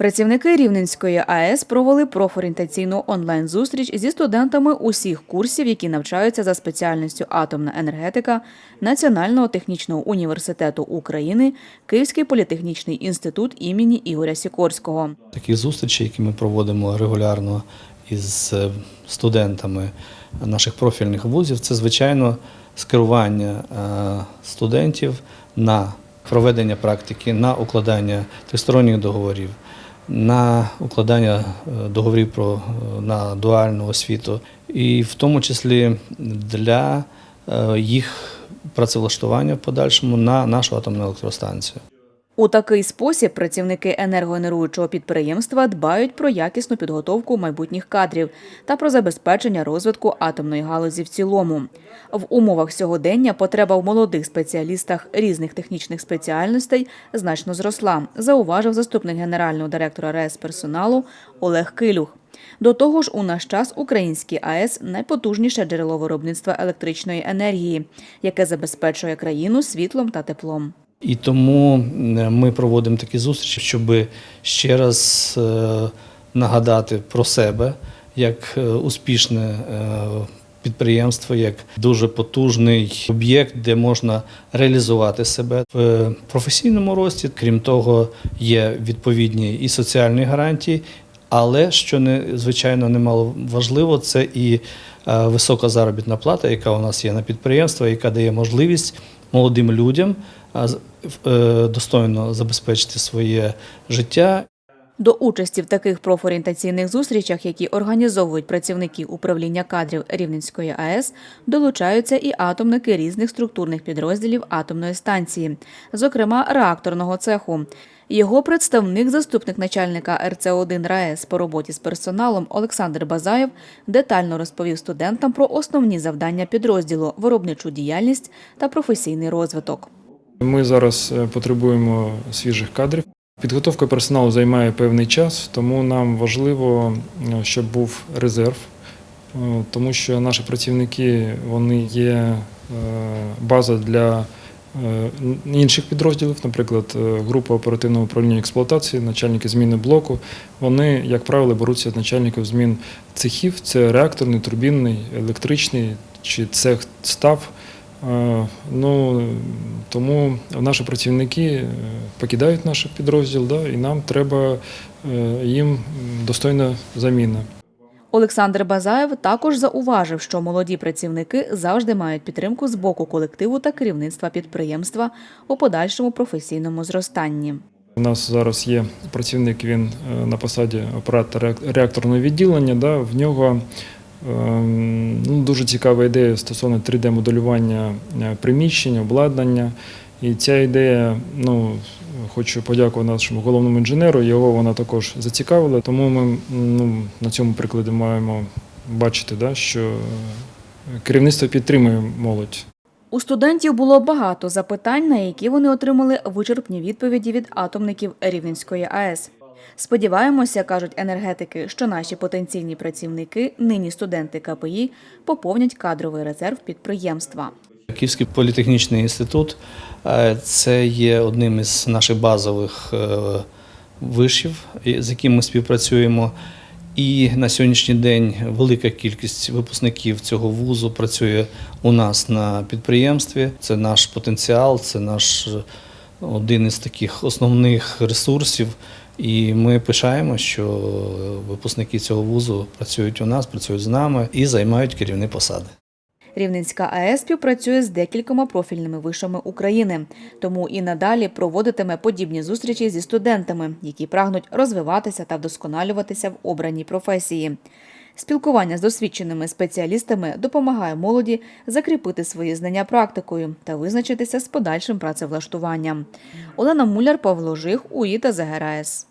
Працівники Рівненської АЕС провели профорієнтаційну онлайн-зустріч зі студентами усіх курсів, які навчаються за спеціальністю атомна енергетика Національного технічного університету України, Київський політехнічний інститут імені Ігоря Сікорського. Такі зустрічі, які ми проводимо регулярно із е, студентами наших профільних вузів, це звичайно скерування е, студентів на проведення практики, на укладання тристоронніх договорів, на укладання е, договорів про е, на дуальну освіту, і в тому числі для е, їх працевлаштування в подальшому на нашу атомну електростанцію. У такий спосіб працівники енергогенеруючого підприємства дбають про якісну підготовку майбутніх кадрів та про забезпечення розвитку атомної галузі в цілому. В умовах сьогодення потреба в молодих спеціалістах різних технічних спеціальностей значно зросла, зауважив заступник генерального директора РЕС персоналу Олег Килюх. До того ж, у наш час український АЕС найпотужніше джерело виробництва електричної енергії, яке забезпечує країну світлом та теплом. І тому е, ми проводимо такі зустрічі, щоб ще раз е, нагадати про себе як е, успішне підприємство, як дуже потужний об'єкт, де можна реалізувати себе в професійному рості. Крім того, є відповідні і соціальні гарантії. Але що не звичайно немало важливо, це і висока заробітна плата, яка у нас є на підприємстві, яка дає можливість молодим людям достойно забезпечити своє життя До участі в таких профорієнтаційних зустрічах, які організовують працівники управління кадрів Рівненської АЕС, долучаються і атомники різних структурних підрозділів атомної станції, зокрема реакторного цеху. Його представник, заступник начальника РЦ-1 РаЕС по роботі з персоналом Олександр Базаєв детально розповів студентам про основні завдання підрозділу, виробничу діяльність та професійний розвиток. Ми зараз е, потребуємо свіжих кадрів. Підготовка персоналу займає певний час, тому нам важливо, е, щоб був резерв, е, тому що наші працівники вони є база для інших підрозділів, наприклад, група оперативного управління експлуатації, начальники зміни блоку. Вони, як правило, беруться з начальників змін цехів. Це реакторний, турбінний, електричний чи цех став. Е, Ну, тому наші працівники е, покидають наш підрозділ, да, і нам треба е, їм достойна заміна. Олександр Базаєв також зауважив, що молоді працівники завжди мають підтримку з боку колективу та керівництва підприємства у подальшому професійному зростанні. У нас зараз є працівник, він на посаді оператора реакторного відділення. Да, в нього ну, дуже цікава ідея стосовно 3D-моделювання е, приміщень, обладнання. І ця ідея, ну, хочу подякувати нашому головному інженеру, його вона також зацікавила. Тому ми ну, на цьому прикладі маємо бачити, да, що керівництво підтримує молодь. У студентів було багато запитань, на які вони отримали вичерпні відповіді від атомників Рівненської АЕС. Сподіваємося, кажуть енергетики, що наші потенційні працівники, нині студенти КПІ, поповнять кадровий резерв підприємства. Київський політехнічний інститут е, це є одним із наших базових е, вишів, з яким ми співпрацюємо. І на сьогоднішній день велика кількість випускників цього вузу працює у нас на підприємстві. Це наш потенціал, це наш один із таких основних ресурсів. І ми пишаємо, що випускники цього вузу працюють у нас, працюють з нами і займають керівні посади. Рівненська АЕС співпрацює з декількома профільними вишами України, тому і надалі проводитиме подібні зустрічі зі студентами, які прагнуть розвиватися та вдосконалюватися в обраній професії. Спілкування з досвідченими спеціалістами допомагає молоді закріпити свої знання практикою та визначитися з подальшим працевлаштуванням. Олена Муляр, Павло Жих, УІТА ЗГРАЕС.